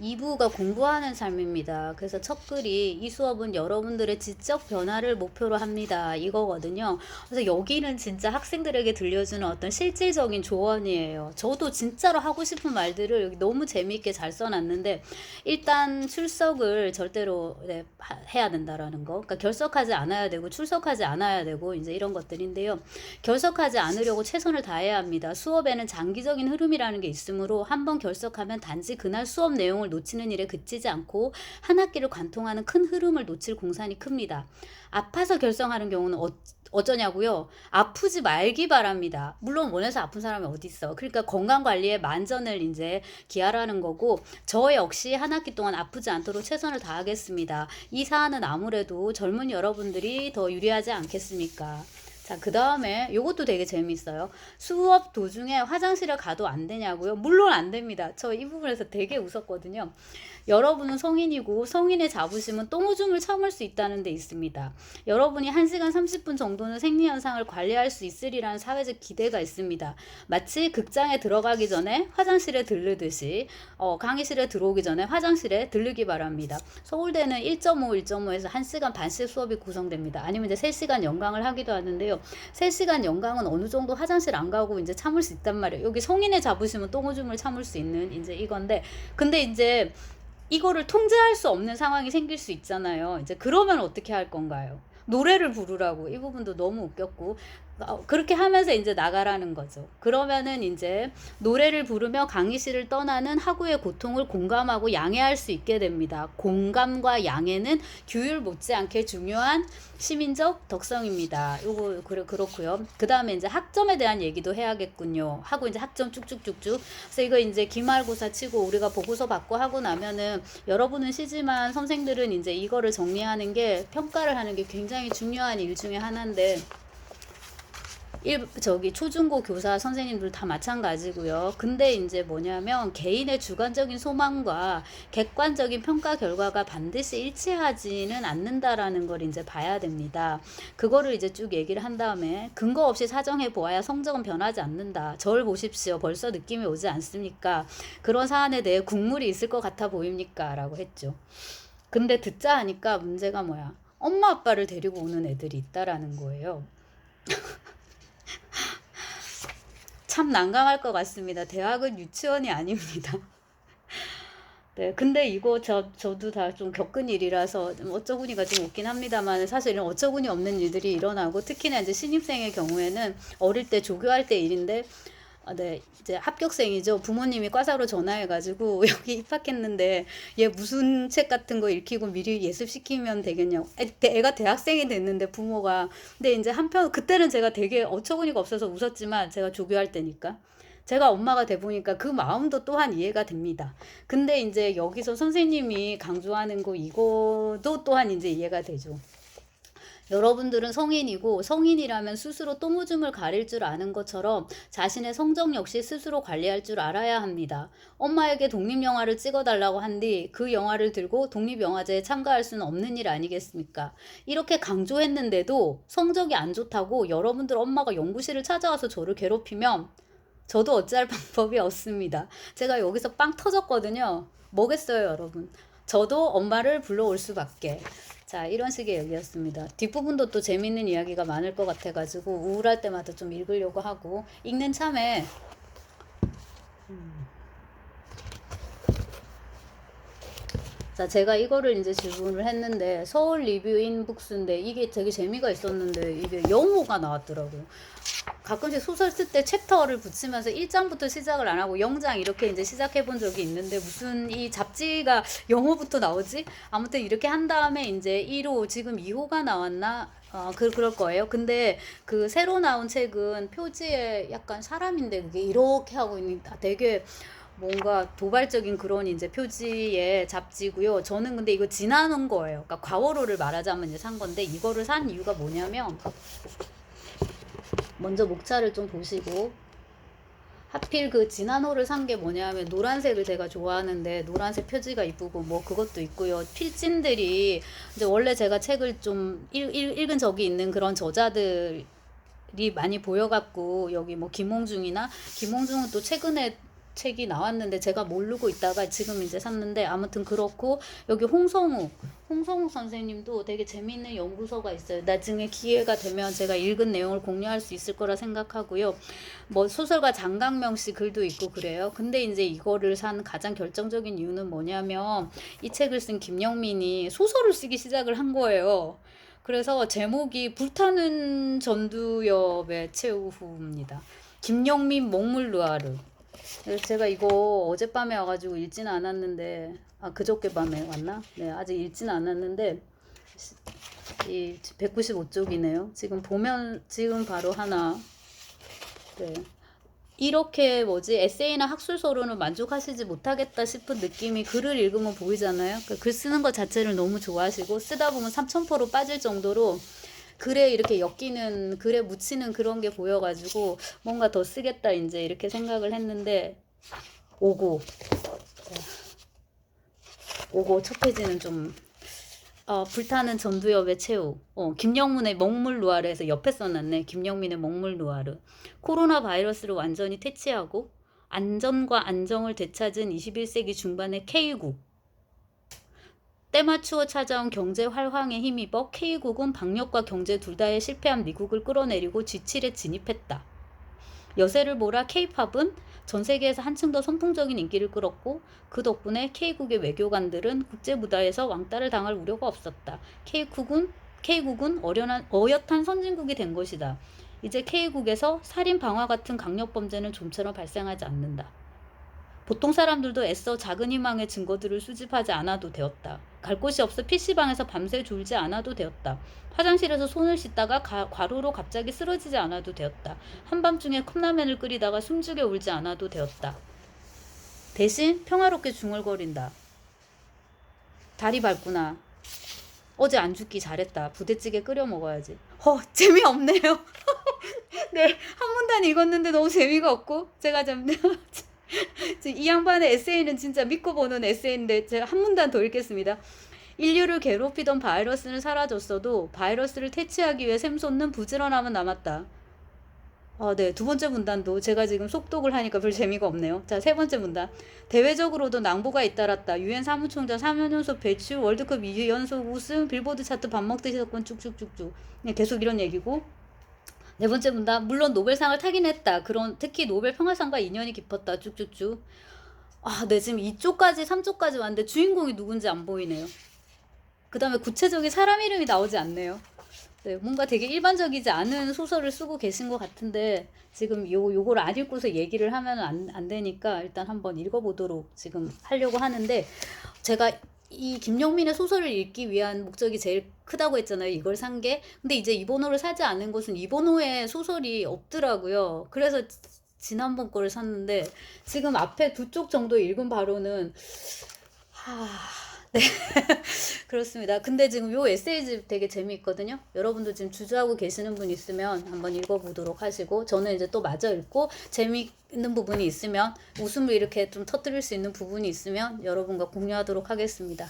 2부가 공부하는 삶입니다. 그래서 첫 글이 이 수업은 여러분들의 지적 변화를 목표로 합니다. 이거거든요. 그래서 여기는 진짜 학생들에게 들려주는 어떤 실질적인 조언이에요. 저도 진짜로 하고 싶은 말들을 여기 너무 재미있게 잘 써놨는데 일단 출석을 절대로 네, 하- 해야 된다라는 거. 그러니까 결석하지 않아야 되고 출석하지 않아야 되고 이제 이런 것들인데요. 결석하지 않으려고 최선을 다해야 합니다. 수업에는 장기적인 흐름이라는 게 있으므로 한번 결석하면 단지 그날 수업 내용을 놓치는 일에 그치지 않고 한 학기를 관통하는 큰 흐름을 놓칠 공산이 큽니다. 아파서 결성하는 경우는 어, 어쩌냐고요? 아프지 말기 바랍니다. 물론 원해서 아픈 사람이 어디 있어. 그러니까 건강 관리에 만전을 이제 기하라는 거고 저 역시 한 학기 동안 아프지 않도록 최선을 다하겠습니다. 이 사안은 아무래도 젊은 여러분들이 더 유리하지 않겠습니까? 자, 그 다음에 요것도 되게 재밌어요. 수업 도중에 화장실을 가도 안 되냐고요? 물론 안 됩니다. 저 이 부분에서 되게 웃었거든요. 여러분은 성인이고 성인의 자부심은 똥오줌을 참을 수 있다는 데 있습니다. 여러분이 1시간 30분 정도는 생리현상을 관리할 수 있으리라는 사회적 기대가 있습니다. 마치 극장에 들어가기 전에 화장실에 들르듯이 어, 강의실에 들어오기 전에 화장실에 들르기 바랍니다. 서울대는 1.5, 1.5에서 1시간 반씩 수업이 구성됩니다. 아니면 이제 3시간 연강을 하기도 하는데요. 3시간 연강은 어느 정도 화장실 안 가고 이제 참을 수 있단 말이에요. 여기 성인의 자부심은 똥오줌을 참을 수 있는 이제 이건데 근데 이제 이거를 통제할 수 없는 상황이 생길 수 있잖아요. 이제 그러면 어떻게 할 건가요? 노래를 부르라고 이 부분도 너무 웃겼고 어, 그렇게 하면서 이제 나가라는 거죠. 그러면은 이제 노래를 부르며 강의실을 떠나는 학우의 고통을 공감하고 양해할 수 있게 됩니다. 공감과 양해는 규율 못지않게 중요한 시민적 덕성입니다. 요거 그래 그렇고요. 그다음에 이제 학점에 대한 얘기도 해야겠군요. 하고 이제 학점 쭉쭉쭉쭉. 그래서 이거 이제 기말고사 치고 우리가 보고서 받고 하고 나면은 여러분은 쉬지만 선생들은 이제 이거를 정리하는 게 평가를 하는 게 굉장히 중요한 일 중에 하나인데 일 저기 초중고 교사 선생님들 다 마찬가지고요. 근데 이제 뭐냐면 개인의 주관적인 소망과 객관적인 평가 결과가 반드시 일치하지는 않는다라는 걸 이제 봐야 됩니다. 그거를 이제 쭉 얘기를 한 다음에 근거 없이 사정해 보아야 성적은 변하지 않는다. 저를 보십시오. 벌써 느낌이 오지 않습니까? 그런 사안에 대해 국물이 있을 것 같아 보입니까? 라고 했죠. 근데 듣자 하니까 문제가 뭐야? 엄마 아빠를 데리고 오는 애들이 있다라는 거예요. 참 난감할 것 같습니다. 대학은 유치원이 아닙니다. 네, 근데 이거 저, 저도 다 좀 겪은 일이라서 좀 어처구니가 좀 없긴 합니다만 사실은 어처구니 없는 일들이 일어나고 특히나 이제 신입생의 경우에는 어릴 때 조교할 때 일인데 아, 네, 이제 합격생이죠. 부모님이 과사로 전화해가지고 여기 입학했는데 얘 무슨 책 같은 거 읽히고 미리 예습시키면 되겠냐고. 애, 애가 대학생이 됐는데 부모가. 근데 이제 한편 그때는 제가 되게 어처구니가 없어서 웃었지만 제가 조교할 때니까. 제가 엄마가 돼 보니까 그 마음도 또한 이해가 됩니다. 근데 이제 여기서 선생님이 강조하는 거 이거도 또한 이제 이해가 되죠. 여러분들은 성인이고 성인이라면 스스로 똥오줌을 가릴 줄 아는 것처럼 자신의 성적 역시 스스로 관리할 줄 알아야 합니다. 엄마에게 독립영화를 찍어달라고 한 뒤 그 영화를 들고 독립영화제에 참가할 수는 없는 일 아니겠습니까? 이렇게 강조했는데도 성적이 안 좋다고 여러분들 엄마가 연구실을 찾아와서 저를 괴롭히면 저도 어찌할 방법이 없습니다. 제가 여기서 빵 터졌거든요. 뭐겠어요, 여러분? 저도 엄마를 불러올 수밖에. 자, 이런 식의 얘기였습니다. 뒷부분도 또 재밌는 이야기가 많을 것 같아가지고 우울할 때마다 좀 읽으려고 하고 읽는 참에 음. 자, 제가 이거를 이제 질문을 했는데 서울 리뷰인 북스인데 이게 되게 재미가 있었는데 이게 영어가 나왔더라고요. 가끔씩 소설 쓸 때 챕터를 붙이면서 1장부터 시작을 안 하고 0장 이렇게 이제 시작해 본 적이 있는데 무슨 이 잡지가 영어부터 나오지? 아무튼 이렇게 한 다음에 이제 1호 지금 2호가 나왔나? 어, 그, 그럴 거예요. 근데 그 새로 나온 책은 표지에 약간 사람인데 그게 이렇게 하고 있는 아, 되게 뭔가 도발적인 그런 이제 표지의 잡지고요. 저는 근데 이거 지나는 거예요. 그러니까 과거로를 말하자면 이제 산 건데 이거를 산 이유가 뭐냐면 먼저 목차를 좀 보시고 하필 그 진한호를 산 게 뭐냐면 노란색을 제가 좋아하는데 노란색 표지가 이쁘고 뭐 그것도 있고요. 필진들이 이제 원래 제가 책을 좀 읽, 읽, 읽은 적이 있는 그런 저자들이 많이 보여갖고 여기 뭐 김홍중이나 김홍중은 또 최근에 책이 나왔는데 제가 모르고 있다가 지금 이제 샀는데 아무튼 그렇고 여기 홍성우 홍성우 선생님도 되게 재미있는 연구서가 있어요. 나중에 기회가 되면 제가 읽은 내용을 공유할 수 있을 거라 생각하고요. 뭐 소설가 장강명 씨 글도 있고 그래요. 근데 이제 이거를 산 가장 결정적인 이유는 뭐냐면 이 책을 쓴 김영민이 소설을 쓰기 시작을 한 거예요. 그래서 제목이 불타는 전두엽의 최후입니다. 김영민 목물루아르. 제가 이거 어젯밤에 와가지고 읽지는 않았는데 아 그저께 밤에 왔나? 네 아직 읽지는 않았는데 이 195쪽이네요. 지금 보면 지금 바로 하나 네. 이렇게 뭐지 에세이나 학술서로는 만족하시지 못하겠다 싶은 느낌이 글을 읽으면 보이잖아요. 그글 쓰는 것 자체를 너무 좋아하시고 쓰다 보면 삼천포로 빠질 정도로 글에 이렇게 엮이는 글에 묻히는 그런 게 보여가지고 뭔가 더 쓰겠다 이제 이렇게 생각을 했는데 오고 오고 첫 페이지는 좀 어, 불타는 전두엽의 최후. 어, 김영문의 먹물 누아르에서 옆에 써놨네. 김영민의 먹물 누아르. 코로나 바이러스를 완전히 퇴치하고 안전과 안정을 되찾은 21세기 중반의 K국. 때맞추어 찾아온 경제 활황에 힘입어 K국은 방역과 경제 둘 다에 실패한 미국을 끌어내리고 G7에 진입했다. 여세를 몰아 K-팝은 전 세계에서 한층 더 선풍적인 인기를 끌었고 그 덕분에 K국의 외교관들은 국제 무대에서 왕따를 당할 우려가 없었다. K국은 K국은 어련한 어엿한 선진국이 된 것이다. 이제 K국에서 살인 방화 같은 강력 범죄는 좀처럼 발생하지 않는다. 보통 사람들도 애써 작은 희망의 증거들을 수집하지 않아도 되었다. 갈 곳이 없어 PC방에서 밤새 졸지 않아도 되었다. 화장실에서 손을 씻다가 가, 과로로 갑자기 쓰러지지 않아도 되었다. 한밤중에 컵라면을 끓이다가 숨죽여 울지 않아도 되었다. 대신 평화롭게 중얼거린다. 다리 밟구나. 어제 안 죽기 잘했다. 부대찌개 끓여 먹어야지. 허, 재미없네요. 네, 한 문단 읽었는데 너무 재미가 없고 제가 좀 지금 이 양반의 에세이는 진짜 믿고 보는 에세이인데 제가 한 문단 더 읽겠습니다. 인류를 괴롭히던 바이러스는 사라졌어도 바이러스를 퇴치하기 위해 샘솟는 부지런함은 남았다. 아, 네. 두 번째 문단도 제가 지금 속독을 하니까 별 재미가 없네요. 자, 세 번째 문단. 대외적으로도 낭보가 잇따랐다. 유엔 사무총장 3년 연속 배출, 월드컵 2주 연속 우승, 빌보드 차트 밥 먹듯이 사건 쭉쭉쭉쭉. 네, 계속 이런 얘기고. 네 번째 문단. 물론 노벨상을 타긴 했다. 그런 특히 노벨 평화상과 인연이 깊었다. 쭉쭉쭉. 아, 네. 지금 이쪽까지 3쪽까지 왔는데 주인공이 누군지 안 보이네요. 그 다음에 구체적인 사람 이름이 나오지 않네요. 네, 뭔가 되게 일반적이지 않은 소설을 쓰고 계신 것 같은데 지금 요 요걸 안 읽고서 얘기를 하면 안, 안 되니까 일단 한번 읽어보도록 지금 하려고 하는데 제가 이 김영민의 소설을 읽기 위한 목적이 제일 크다고 했잖아요. 이걸 산 게. 근데 이제 이번호를 사지 않은 것은 이번호에 소설이 없더라고요. 그래서 지- 지난번 거를 샀는데 지금 앞에 두 쪽 정도 읽은 바로는 하... 네. 그렇습니다. 근데 지금 요 에세이집 되게 재미있거든요. 여러분도 지금 주저하고 계시는 분 있으면 한번 읽어보도록 하시고 저는 이제 또 마저 읽고 재미있는 부분이 있으면 웃음을 이렇게 좀 터뜨릴 수 있는 부분이 있으면 여러분과 공유하도록 하겠습니다.